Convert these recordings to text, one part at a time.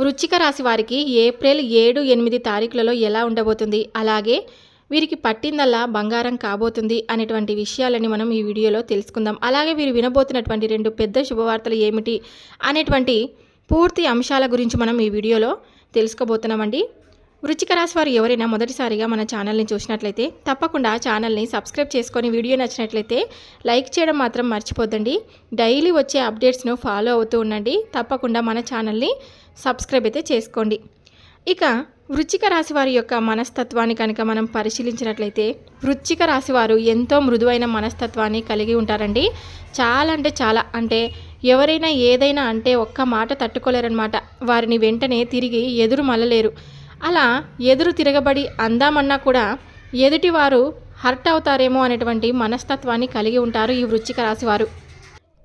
వృచ్చిక రాశి వారికి ఏప్రిల్ ఏడు ఎనిమిది తారీఖులలో ఎలా ఉండబోతుంది? అలాగే వీరికి పట్టిందల్లా బంగారం కాబోతుంది అనేటువంటి విషయాలని మనం ఈ వీడియోలో తెలుసుకుందాం. అలాగే వీరు వినబోతున్నటువంటి రెండు పెద్ద శుభవార్తలు ఏమిటి అనేటువంటి పూర్తి అంశాల గురించి మనం ఈ వీడియోలో తెలుసుకోబోతున్నామండి. వృచ్చిక రాశి వారు ఎవరైనా మొదటిసారిగా మన ఛానల్ని చూసినట్లయితే తప్పకుండా ఛానల్ని సబ్స్క్రైబ్ చేసుకొని వీడియో నచ్చినట్లయితే లైక్ చేయడం మాత్రం మర్చిపోద్దండి. డైలీ వచ్చే అప్డేట్స్ను ఫాలో అవుతూ ఉండండి. తప్పకుండా మన ఛానల్ని సబ్స్క్రైబ్ అయితే చేసుకోండి. ఇక వృచ్చిక రాశి వారి యొక్క మనస్తత్వాన్ని కనుక మనం పరిశీలించినట్లయితే వృచ్చిక రాశి వారు ఎంతో మృదువైన మనస్తత్వాన్ని కలిగి ఉంటారండి. చాలా అంటే చాలా. అంటే ఎవరైనా ఏదైనా అంటే ఒక్క మాట తట్టుకోలేరనమాట వారిని వెంటనే తిరిగి ఎదురు మళ్ళలేరు. అలా ఎదురు తిరగబడి అందామన్నా కూడా ఎదుటివారు హర్ట్ అవుతారేమో అనేటువంటి మనస్తత్వాన్ని కలిగి ఉంటారు ఈ వృచ్చిక రాశివారు.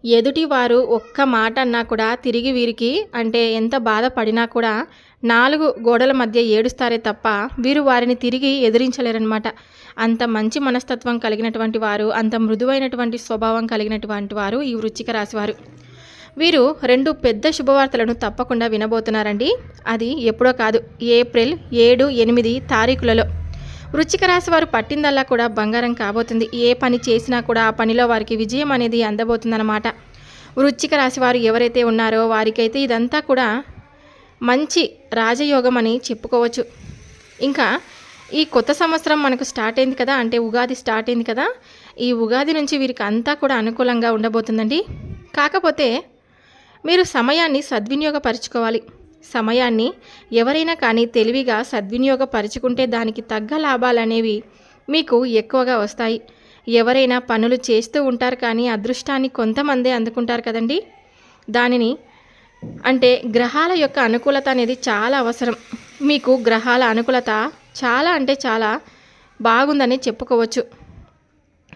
ఎదుటివారు ఒక్క మాట అన్నా కూడా తిరిగి వీరికి అంటే ఎంత బాధపడినా కూడా నాలుగు గోడల మధ్య ఏడుస్తారే తప్ప వీరు వారిని తిరిగి ఎదిరించలేరనమాట అంత మంచి మనస్తత్వం కలిగినటువంటి వారు అంత మృదువైనటువంటి స్వభావం కలిగినటువంటి వారు ఈ వృచ్చిక రాశివారు. వీరు రెండు పెద్ద శుభవార్తలను తప్పకుండా వినబోతున్నారండి. అది ఎప్పుడో కాదు ఏప్రిల్ ఏడు ఎనిమిది తారీఖులలో. వృచ్చిక రాశి వారు పట్టిందల్లా కూడా బంగారం కాబోతుంది. ఏ పని చేసినా కూడా ఆ పనిలో వారికి విజయం అనేది అందబోతుందన్నమాట. వృచ్చిక రాశి వారు ఎవరైతే ఉన్నారో వారికైతే ఇదంతా కూడా మంచి రాజయోగం అని చెప్పుకోవచ్చు. ఇంకా ఈ కొత్త సంవత్సరం మనకు స్టార్ట్ అయింది కదా అంటే ఉగాది స్టార్ట్ అయింది కదా ఈ ఉగాది నుంచి వీరికి అంతా కూడా అనుకూలంగా ఉండబోతుందండి. కాకపోతే మీరు సమయాన్ని సద్వినియోగపరచుకోవాలి. సమయాన్ని ఎవరైనా కానీ తెలివిగా సద్వినియోగపరుచుకుంటే దానికి తగ్గ లాభాలనేవి మీకు ఎక్కువగా వస్తాయి. ఎవరైనా పనులు చేస్తూ ఉంటారు కానీ అదృష్టాన్ని కొంతమందే అందుకుంటారు కదండి? దానిని అంటే గ్రహాల యొక్క అనుకూలత అనేది చాలా అవసరం. మీకు గ్రహాల అనుకూలత చాలా అంటే చాలా బాగుందని చెప్పుకోవచ్చు.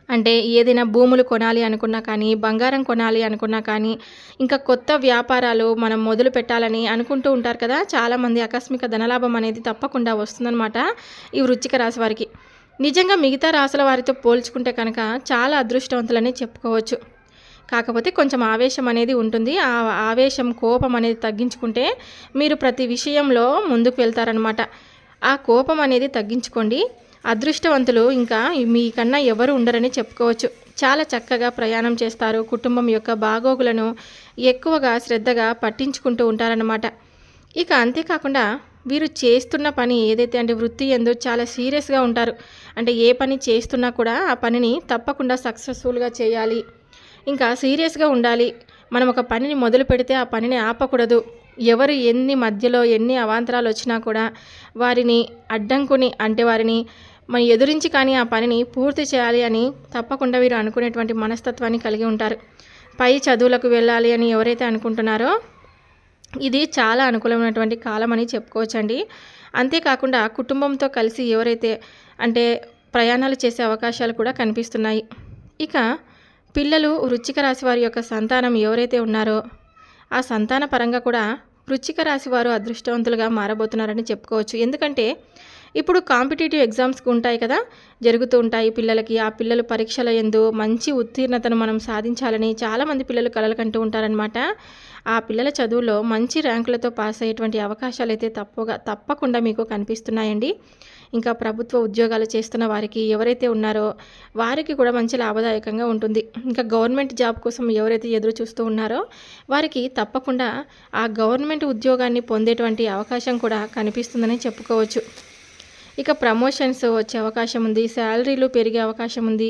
అంటే ఏదైనా భూములు కొనాలి అనుకున్నా కానీ బంగారం కొనాలి అనుకున్నా కానీ ఇంకా కొత్త వ్యాపారాలు మనం మొదలు పెట్టాలని అనుకుంటూ ఉంటారు కదా. చాలామంది ఆకస్మిక ధనలాభం అనేది తప్పకుండా వస్తుందన్నమాట ఈ వృచ్చిక రాశి వారికి. నిజంగా మిగతా రాసుల వారితో పోల్చుకుంటే కనుక చాలా అదృష్టవంతులని చెప్పుకోవచ్చు. కాకపోతే కొంచెం ఆవేశం అనేది ఉంటుంది. ఆ ఆవేశం కోపం అనేది తగ్గించుకుంటే మీరు ప్రతి విషయంలో ముందుకు వెళ్తారనమాట ఆ కోపం అనేది తగ్గించుకోండి. అదృష్టవంతులు ఇంకా మీకన్నా ఎవరు ఉండరని చెప్పుకోవచ్చు. చాలా చక్కగా ప్రయాణం చేస్తారు. కుటుంబం యొక్క బాగోగులను ఎక్కువగా శ్రద్ధగా పట్టించుకుంటూ ఉంటారన్నమాట. ఇక అంతేకాకుండా వీరు చేస్తున్న పని ఏదైతే అంటే వృత్తి ఎందు చాలా సీరియస్గా ఉంటారు. అంటే ఏ పని చేస్తున్నా కూడా ఆ పనిని తప్పకుండా సక్సెస్ఫుల్గా చేయాలి. ఇంకా సీరియస్గా ఉండాలి. మనం ఒక పనిని మొదలు పెడితే ఆ పనిని ఆపకూడదు. ఎవరు ఎన్ని మధ్యలో ఎన్ని అవాంతరాలు వచ్చినా కూడా వారిని అడ్డంకుని అంటే వారిని మనం ఎదురించి కానీ ఆ పనిని పూర్తి చేయాలి అని తప్పకుండా వీరు అనుకునేటువంటి మనస్తత్వాన్ని కలిగి ఉంటారు. పై చదువులకు వెళ్ళాలి అని ఎవరైతే అనుకుంటున్నారో ఇది చాలా అనుకూలమైనటువంటి కాలం అని చెప్పుకోవచ్చండి. అంతేకాకుండా కుటుంబంతో కలిసి ఎవరైతే అంటే ప్రయాణాలు చేసే అవకాశాలు కూడా కనిపిస్తున్నాయి. ఇక పిల్లలు వృచ్చిక రాశి వారి యొక్క సంతానం ఎవరైతే ఉన్నారో ఆ సంతాన పరంగా కూడా వృచ్చిక రాశి వారు అదృష్టవంతులుగా మారబోతున్నారని చెప్పుకోవచ్చు. ఎందుకంటే ఇప్పుడు కాంపిటేటివ్ ఎగ్జామ్స్కి ఉంటాయి కదా జరుగుతూ ఉంటాయి. పిల్లలకి ఆ పిల్లలు పరీక్షల ఎందు మంచి ఉత్తీర్ణతను మనం సాధించాలని చాలామంది పిల్లలు కలలు కంటూ ఉంటారనమాట ఆ పిల్లల చదువులో మంచి ర్యాంకులతో పాస్ అయ్యేటువంటి అవకాశాలు అయితే తప్పగా తప్పకుండా మీకు కనిపిస్తున్నాయండి. ఇంకా ప్రభుత్వ ఉద్యోగాలు చేస్తున్న వారికి ఎవరైతే ఉన్నారో వారికి కూడా మంచి లాభదాయకంగా ఉంటుంది. ఇంకా గవర్నమెంట్ జాబ్ కోసం ఎవరైతే ఎదురు చూస్తూ ఉన్నారో వారికి తప్పకుండా ఆ గవర్నమెంట్ ఉద్యోగాన్ని పొందేటువంటి అవకాశం కూడా కనిపిస్తుందని చెప్పుకోవచ్చు. ఇక ప్రమోషన్స్ వచ్చే అవకాశం ఉంది శాలరీలు పెరిగే అవకాశం ఉంది.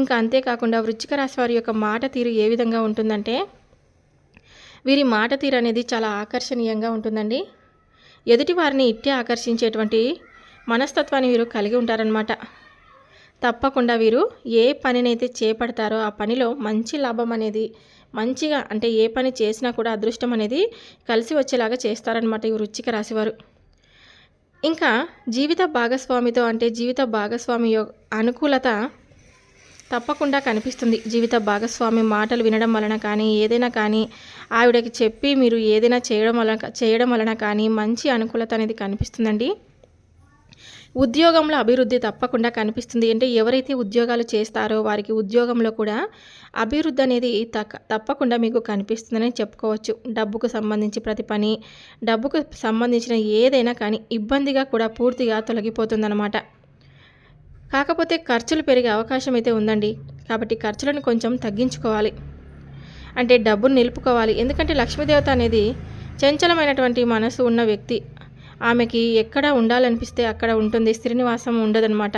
ఇంకా అంతేకాకుండా వృచ్చిక రాశి వారి యొక్క మాట తీరు ఏ విధంగా ఉంటుందంటే వీరి మాట తీరు అనేది చాలా ఆకర్షణీయంగా ఉంటుందండి. ఎదుటి వారిని ఇట్టే ఆకర్షించేటువంటి మనస్తత్వాన్ని వీరు కలిగి ఉంటారనమాట తప్పకుండా వీరు ఏ పనినైతే చేపడతారో ఆ పనిలో మంచి లాభం అనేది మంచిగా అంటే ఏ పని చేసినా కూడా అదృష్టం అనేది కలిసి వచ్చేలాగా చేస్తారనమాట ఈ వృచ్చిక రాశివారు ఇంకా జీవిత భాగస్వామితో అంటే జీవిత భాగస్వామి అనుకూలత తప్పకుండా కనిపిస్తుంది. జీవిత భాగస్వామి మాటలు వినడం వలన కానీ ఏదైనా కానీ ఆవిడకి చెప్పి మీరు ఏదైనా చేయడం వలన చేయడం వలన కానీ మంచి అనుకూలత అనేది కనిపిస్తుందండి. ఉద్యోగంలో అభివృద్ధి తప్పకుండా కనిపిస్తుంది. అంటే ఎవరైతే ఉద్యోగాలు చేస్తారో వారికి ఉద్యోగంలో కూడా అభివృద్ధి అనేది తక్క తప్పకుండా మీకు కనిపిస్తుందని చెప్పుకోవచ్చు. డబ్బుకు సంబంధించి ప్రతి పని డబ్బుకు సంబంధించిన ఏదైనా కానీ ఇబ్బందిగా కూడా పూర్తిగా తొలగిపోతుందన్నమాట. కాకపోతే ఖర్చులు పెరిగే అవకాశం అయితే ఉందండి. కాబట్టి ఖర్చులను కొంచెం తగ్గించుకోవాలి. అంటే డబ్బును నిలుపుకోవాలి. ఎందుకంటే లక్ష్మీదేవత అనేది చంచలమైనటువంటి మనసు ఉన్న వ్యక్తి. ఆమెకి ఎక్కడ ఉండాలనిపిస్తే అక్కడ ఉంటుంది శ్రీనివాసం ఉండదన్నమాట.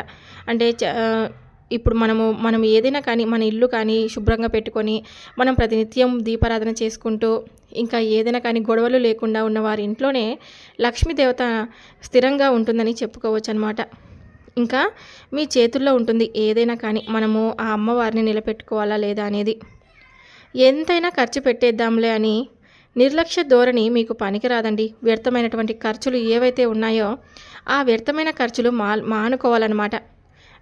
అంటే చ- ఇప్పుడు మనము మనం ఏదైనా కానీ మన ఇల్లు కానీ శుభ్రంగా పెట్టుకొని మనం ప్రతినిత్యం దీపారాధన చేసుకుంటూ ఇంకా ఏదైనా కానీ గొడవలు లేకుండా ఉన్న వారి ఇంట్లోనే లక్ష్మీదేవత స్థిరంగా ఉంటుందని చెప్పుకోవచ్చు అనమాట ఇంకా మీ చేతుల్లో ఉంటుంది ఏదైనా కానీ మనము ఆ అమ్మవారిని నిలబెట్టుకోవాలా లేదా అనేది. ఎంతైనా ఖర్చు పెట్టేద్దాంలే అని నిర్లక్ష్య ధోరణి మీకు పనికిరాదండి. వ్యర్థమైనటువంటి ఖర్చులు ఏవైతే ఉన్నాయో ఆ వ్యర్థమైన ఖర్చులు మా మానుకోవాలన్నమాట.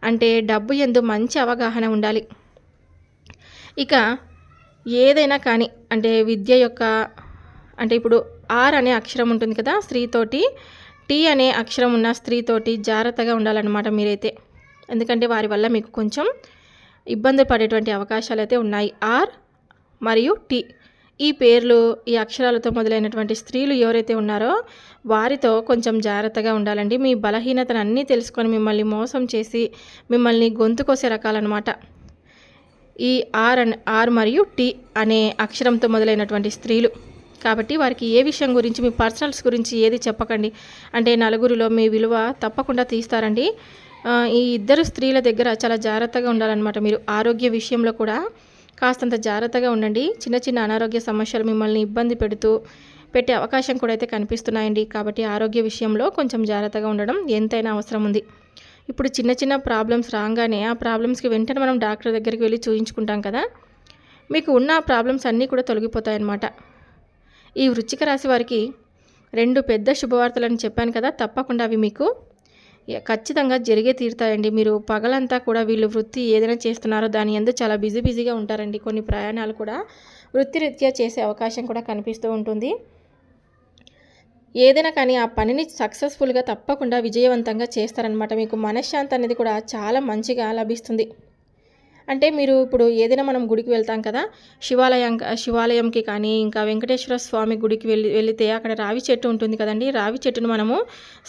అంటే డబ్బు ఎందు మంచి అవగాహన ఉండాలి. ఇక ఏదైనా కానీ అంటే విద్య యొక్క అంటే ఇప్పుడు ఆర్ అనే అక్షరం ఉంటుంది కదా స్త్రీతోటి టీ అనే అక్షరం ఉన్న స్త్రీతోటి జాగ్రత్తగా ఉండాలన్నమాట మీరైతే. ఎందుకంటే వారి వల్ల మీకు కొంచెం ఇబ్బంది పడేటువంటి అవకాశాలు అయితే ఉన్నాయి. ఆర్ మరియు టీ. ఈ పేర్లు ఈ అక్షరాలతో మొదలైనటువంటి స్త్రీలు ఎవరైతే ఉన్నారో వారితో కొంచెం జాగ్రత్తగా ఉండాలండి. మీ బలహీనతను అన్నీ తెలుసుకొని మిమ్మల్ని మోసం చేసి మిమ్మల్ని గొంతు కోసే రకాలన్నమాట. ఈ ఆర్ అండ్ ఆర్ మరియు టి అనే అక్షరంతో మొదలైనటువంటి స్త్రీలు. కాబట్టి వారికి ఏ విషయం గురించి మీ పర్సనల్స్ గురించి ఏది చెప్పకండి. అంటే నలుగురిలో మీ విలువ తప్పకుండా తీస్తారండి. ఈ ఇద్దరు స్త్రీల దగ్గర చాలా జాగ్రత్తగా ఉండాలన్నమాట మీరు. ఆరోగ్య విషయంలో కూడా కాస్తంత జాగ్రత్తగా ఉండండి. చిన్న చిన్న అనారోగ్య సమస్యలు మిమ్మల్ని ఇబ్బంది పెడుతూ పెట్టే అవకాశం కూడా అయితే కనిపిస్తున్నాయండి. కాబట్టి ఆరోగ్య విషయంలో కొంచెం జాగ్రత్తగా ఉండడం ఎంతైనా అవసరం ఉంది. ఇప్పుడు చిన్న చిన్న ప్రాబ్లమ్స్ రాగానే ఆ ప్రాబ్లమ్స్కి వెంటనే మనం డాక్టర్ దగ్గరికి వెళ్ళి చూయించుకుంటాం కదా? మీకు ఉన్న ప్రాబ్లమ్స్ అన్నీ కూడా తొలగిపోతాయి అన్నమాట ఈ వృచ్చిక రాశి వారికి రెండు పెద్ద శుభవార్తలని చెప్పాను కదా తప్పకుండా అవి మీకు ఖచ్చితంగా జరిగే తీరుతాయండి. మీరు పగలంతా కూడా వీళ్ళు వృత్తి ఏదైనా చేస్తున్నారో దాని ఎందు చాలా బిజీ బిజీగా ఉంటారండి. కొన్ని ప్రయాణాలు కూడా వృత్తిరీత్యా చేసే అవకాశం కూడా కనిపిస్తూ ఉంటుంది. ఏదైనా కానీ ఆ పనిని సక్సెస్ఫుల్గా తప్పకుండా విజయవంతంగా చేస్తారనమాట మీకు మనశ్శాంతి అనేది కూడా చాలా మంచిగా లభిస్తుంది. అంటే మీరు ఇప్పుడు ఏదైనా మనం గుడికి వెళ్తాం కదా శివాలయం శివాలయంకి కానీ ఇంకా వెంకటేశ్వర స్వామి గుడికి వెళ్ళి వెళితే అక్కడ రావి చెట్టు ఉంటుంది కదండి. రావి చెట్టును మనము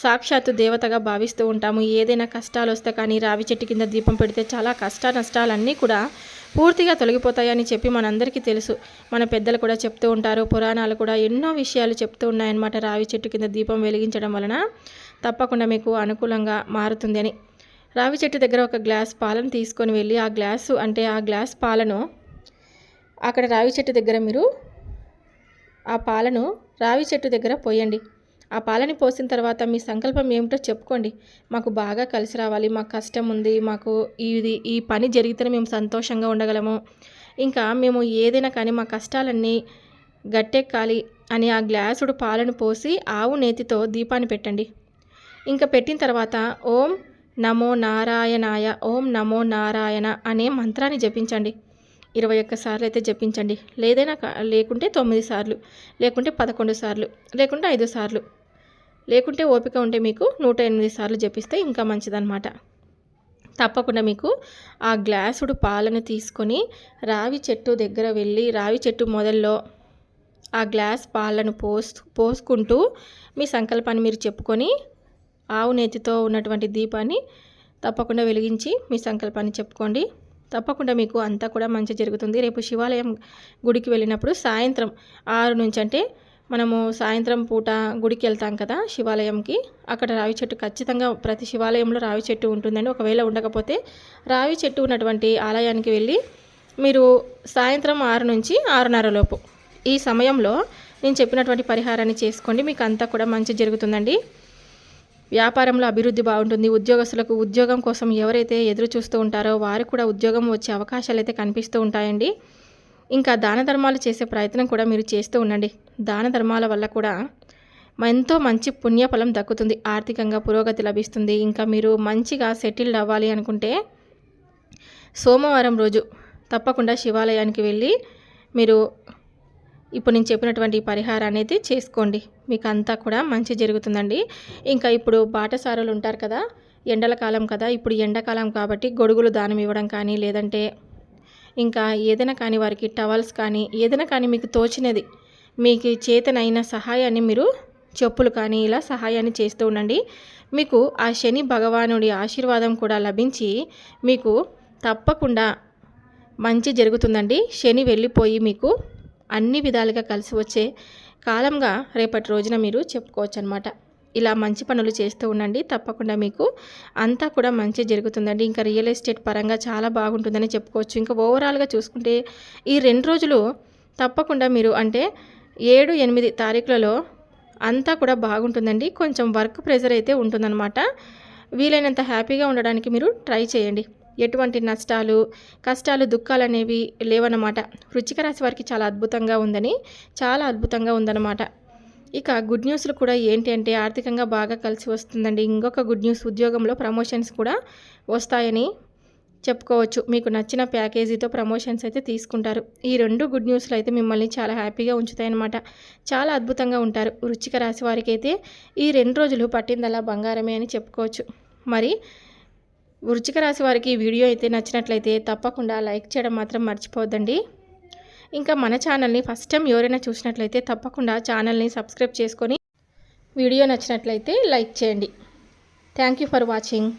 సాక్షాత్తు దేవతగా భావిస్తూ ఉంటాము. ఏదైనా కష్టాలు వస్తే కానీ రావి చెట్టు కింద దీపం పెడితే చాలా కష్ట నష్టాలన్నీ కూడా పూర్తిగా తొలగిపోతాయని చెప్పి మనందరికీ తెలుసు. మన పెద్దలు కూడా చెప్తూ ఉంటారు. పురాణాలు కూడా ఎన్నో విషయాలు చెప్తూ ఉన్నాయన్నమాట రావి చెట్టు కింద దీపం వెలిగించడం వలన. తప్పకుండా మీకు అనుకూలంగా మారుతుంది అని. రావి చెట్టు దగ్గర ఒక గ్లాస్ పాలను తీసుకొని వెళ్ళి ఆ గ్లాసు అంటే ఆ గ్లాస్ పాలను అక్కడ రావి చెట్టు దగ్గర మీరు ఆ పాలను రావి చెట్టు దగ్గర పోయండి. ఆ పాలని పోసిన తర్వాత మీ సంకల్పం ఏమిటో చెప్పుకోండి. మాకు బాగా కలిసి రావాలి మాకు కష్టం ఉంది మాకు ఇది ఈ పని జరిగితేనే మేము సంతోషంగా ఉండగలము. ఇంకా మేము ఏదైనా కానీ మా కష్టాలన్నీ గట్టెక్కాలి అని ఆ గ్లాసుడు పాలను పోసి ఆవు నేతితో దీపాన్ని పెట్టండి. ఇంకా పెట్టిన తర్వాత ఓం నమో నారాయణాయ ఓం నమో నారాయణ అనే మంత్రాన్ని జపించండి. ఇరవై ఒక్క సార్లు అయితే జపించండి. లేదైనా లేకుంటే తొమ్మిది సార్లు లేకుంటే పదకొండు సార్లు లేకుంటే ఐదు సార్లు లేకుంటే ఓపిక ఉంటే మీకు నూట ఎనిమిది సార్లు జపిస్తే ఇంకా మంచిదన్నమాట. తప్పకుండా మీకు ఆ గ్లాసుడు పాలను తీసుకొని రావి చెట్టు దగ్గర వెళ్ళి రావి చెట్టు మొదల్లో ఆ గ్లాస్ పాలను పోస్ పోసుకుంటూ మీ సంకల్పాన్ని మీరు చెప్పుకొని ఆవు నేతితో ఉన్నటువంటి దీపాన్ని తప్పకుండా వెలిగించి మీ సంకల్పాన్ని చెప్పుకోండి. తప్పకుండా మీకు అంతా కూడా మంచి జరుగుతుంది. రేపు శివాలయం గుడికి వెళ్ళినప్పుడు సాయంత్రం ఆరు నుంచి అంటే మనము సాయంత్రం పూట గుడికి వెళ్తాం కదా శివాలయంకి. అక్కడ రావి చెట్టు ఖచ్చితంగా ప్రతి శివాలయంలో రావి చెట్టు ఉంటుందండి. ఒకవేళ ఉండకపోతే రావి చెట్టు ఉన్నటువంటి ఆలయానికి వెళ్ళి మీరు సాయంత్రం ఆరు నుంచి ఆరున్నర లోపు ఈ సమయంలో నేను చెప్పినటువంటి పరిహారాన్ని చేసుకోండి. మీకు అంతా కూడా మంచి జరుగుతుందండి. వ్యాపారంలో అభివృద్ధి బాగుంటుంది. ఉద్యోగస్తులకు ఉద్యోగం కోసం ఎవరైతే ఎదురు చూస్తూ ఉంటారో వారు కూడా ఉద్యోగం వచ్చే అవకాశాలు అయితే కనిపిస్తూ ఉంటాయండి. ఇంకా దాన ధర్మాలు చేసే ప్రయత్నం కూడా మీరు చేస్తూ ఉండండి. దాన ధర్మాల వల్ల కూడా ఎంతో మంచి పుణ్యఫలం దక్కుతుంది. ఆర్థికంగా పురోగతి లభిస్తుంది. ఇంకా మీరు మంచిగా సెటిల్డ్ అవ్వాలి అనుకుంటే సోమవారం రోజు తప్పకుండా శివాలయానికి వెళ్ళి మీరు ఇప్పుడు నేను చెప్పినటువంటి పరిహారం పరిహారాన్ని అయితే చేసుకోండి. మీకు అంతా కూడా మంచి జరుగుతుందండి. ఇంకా ఇప్పుడు బాటసారులు ఉంటారు కదా ఎండల కాలం కదా ఇప్పుడు ఎండాకాలం కాబట్టి గొడుగులు దానం ఇవ్వడం కానీ లేదంటే ఇంకా ఏదైనా కానీ వారికి టవల్స్ కానీ ఏదైనా కానీ మీకు తోచినది మీకు చేతనైన సహాయాన్ని మీరు చెప్పులు కానీ ఇలా సహాయాన్ని చేస్తూ ఉండండి. మీకు ఆ శని భగవానుడి ఆశీర్వాదం కూడా లభించి మీకు తప్పకుండా మంచి జరుగుతుందండి. శని వెళ్ళిపోయి మీకు అన్ని విధాలుగా కలిసి వచ్చే కాలంగా రేపటి రోజున మీరు చెప్పుకోవచ్చు అనమాట ఇలా మంచి పనులు చేస్తూ ఉండండి. తప్పకుండా మీకు అంతా కూడా మంచి జరుగుతుందండి. ఇంకా రియల్ ఎస్టేట్ పరంగా చాలా బాగుంటుందని చెప్పుకోవచ్చు. ఇంకా ఓవరాల్గా చూసుకుంటే ఈ రెండు రోజులు తప్పకుండా మీరు అంటే ఏడు ఎనిమిది తారీఖులలో అంతా కూడా బాగుంటుందండి. కొంచెం వర్క్ ప్రెజర్ అయితే ఉంటుందన్నమాట. వీలైనంత హ్యాపీగా ఉండడానికి మీరు ట్రై చేయండి. ఎటువంటి నష్టాలు కష్టాలు దుఃఖాలు అనేవి లేవన్నమాట. వృచ్చిక రాశి వారికి చాలా అద్భుతంగా ఉందని చాలా అద్భుతంగా ఉందన్నమాట. ఇక గుడ్ న్యూస్లు కూడా ఏంటి అంటే ఆర్థికంగా బాగా కలిసి వస్తుందండి. ఇంకొక గుడ్ న్యూస్ ఉద్యోగంలో ప్రమోషన్స్ కూడా వస్తాయని చెప్పుకోవచ్చు. మీకు నచ్చిన ప్యాకేజీతో ప్రమోషన్స్ అయితే తీసుకుంటారు. ఈ రెండు గుడ్ న్యూస్లు అయితే మిమ్మల్ని చాలా హ్యాపీగా ఉంచుతాయన్నమాట. చాలా అద్భుతంగా ఉంటారు. వృచ్చిక రాశి వారికి అయితే ఈ రెండు రోజులు పట్టిందలా బంగారమే అని చెప్పుకోవచ్చు. మరి వృచ్చిక రాశి వారికి ఈ వీడియో అయితే నచ్చినట్లయితే తప్పకుండా లైక్ చేయడం మాత్రం మర్చిపోవద్దండి. ఇంకా మన ఛానల్ని ఫస్ట్ టైం ఎవరైనా చూసినట్లయితే తప్పకుండా ఛానల్ని సబ్స్క్రైబ్ చేసుకొని వీడియో నచ్చినట్లయితే లైక్ చేయండి. Thank you for watching.